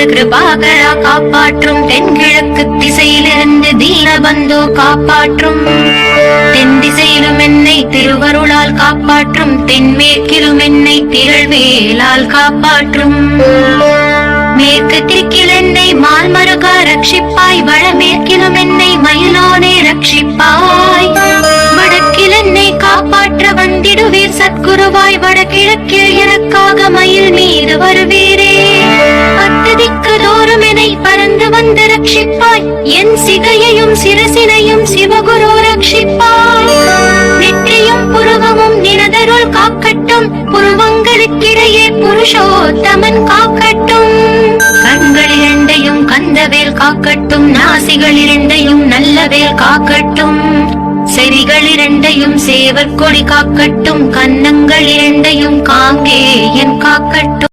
திசையிலிருந்து கிருபாகரா காப்பாற்றும். தென்கிழக்கு திசையிலிருந்து தீனபந்து காப்பாற்றும். தென் திசையிலும் என்னை திருவருளால் காப்பாற்றும். தென்மேற்கிலும் என்னை திரள்வேலால் காப்பாற்றும். மேற்கு திக்கில் என்னை மால்மருகா ரட்சிப்பாய். வடமேற்கிலும் என்னை மயிலோனே ரட்சிப்பாய். வடக்கில் என்னை காப்பாற்ற வந்திடுவீர் சத்குருவாய். வடகிழக்கு என் சிகையையும் சிரசினையும் சிவகுரு ரட்சிப்பார். நெற்றியும் புருவமும் நினதருள் காக்கட்டும். புருவங்களுக்கிடையே புருஷோத்தமன் காக்கட்டும். கண்கள் இரண்டையும் கந்தவேல் காக்கட்டும். நாசிகள் இரண்டையும் நல்லவேல் காக்கட்டும். செவிகள் இரண்டையும் சேவற்கொடி காக்கட்டும். கன்னங்கள் இரண்டையும் காங்கேயன் காக்கட்டும்.